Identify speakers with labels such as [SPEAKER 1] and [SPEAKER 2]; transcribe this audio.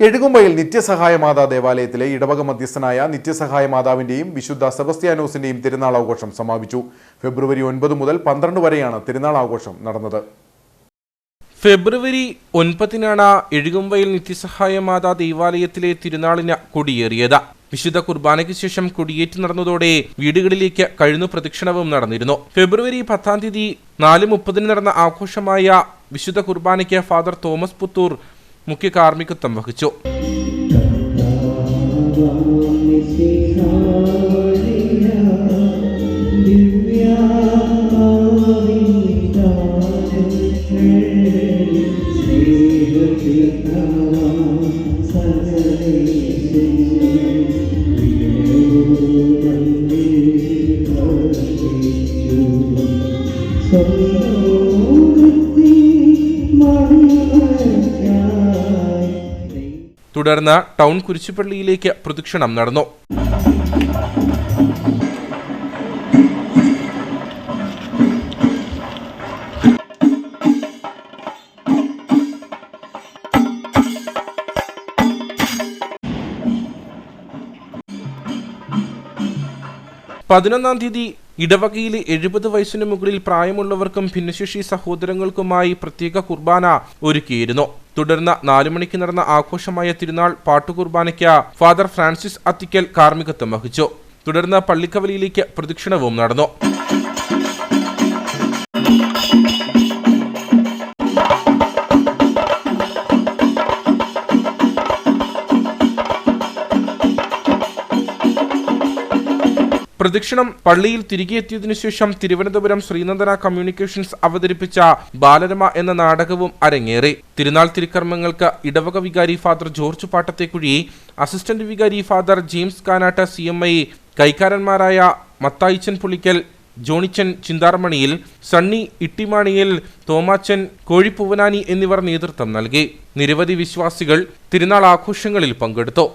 [SPEAKER 1] എഴുകുമ്പയിൽ നിത്യസഹായ മാതാ ദേവാലയത്തിലെ ഇടവക മധ്യസ്ഥനായ നിത്യസഹായ മാതാവിന്റെയും വിശുദ്ധ സെബസ്ത്യാനോസിന്റെയും തിരുനാൾ ആഘോഷം സമാപിച്ചു. ഫെബ്രുവരി ഒൻപത് മുതൽ പന്ത്രണ്ട് വരെയാണ് തിരുനാൾ ആഘോഷം നടന്നത്.
[SPEAKER 2] ഫെബ്രുവരി ഒൻപതിനാണ് എഴുകുമ്പയിൽ നിത്യസഹായ മാതാ ദേവാലയത്തിലെ തിരുനാളിന് കൊടിയേറിയത്. വിശുദ്ധ കുർബാനയ്ക്ക് ശേഷം കൊടിയേറ്റ് നടന്നതോടെ വീടുകളിലേക്ക് കഴിഞ്ഞു പ്രദക്ഷിണവും നടന്നിരുന്നു. ഫെബ്രുവരി പത്താം തീയതി നാല് മുപ്പതിന് നടന്ന ആഘോഷമായ വിശുദ്ധ കുർബാനയ്ക്ക് ഫാദർ തോമസ് പുത്തൂർ മുഖ്യ കാർമ്മികത്വം വഹിച്ചു. തുടർന്ന് ടൗൺ കുരിശുപള്ളിയിലേക്ക് പ്രദക്ഷിണം നടന്നു. പതിനൊന്നാം തീയതി ഇടവകയിലെ എഴുപത് വയസ്സിന് മുകളിൽ പ്രായമുള്ളവർക്കും ഭിന്നശേഷി സഹോദരങ്ങൾക്കുമായി പ്രത്യേക കുർബാന ഒരുക്കിയിരുന്നു. തുടർന്ന് നാലു മണിക്ക് നടന്ന ആഘോഷമായ തിരുനാൾ പാട്ടുകുർബാനയ്ക്ക് ഫാദർ ഫ്രാൻസിസ് അത്തിക്കൽ കാർമ്മികത്വം വഹിച്ചു. തുടർന്ന് പള്ളിക്കവലിയിലേക്ക് പ്രദക്ഷിണവും നടന്നു. പ്രദക്ഷിണം പള്ളിയിൽ തിരികെ എത്തിയതിനു ശേഷം തിരുവനന്തപുരം ശ്രീനന്ദന കമ്മ്യൂണിക്കേഷൻസ് അവതരിപ്പിച്ച ബാലരമ എന്ന നാടകവും അരങ്ങേറി. തിരുനാൾ തിരുക്കർമ്മങ്ങൾക്ക് ഇടവക വികാരി ഫാദർ ജോർജ് പാട്ടത്തെക്കുഴി അസിസ്റ്റന്റ് വികാരി father James Kanatta C M I കൈക്കാരന്മാരായ Mathaichan Pulickal Johnichan ചിന്താർമണിയിൽ Sunny Ittimaniyil Thomachan Kozhippuvanani എന്നിവർ നേതൃത്വം നൽകി. നിരവധി വിശ്വാസികൾ തിരുനാൾ ആഘോഷങ്ങളിൽ പങ്കെടുത്തു.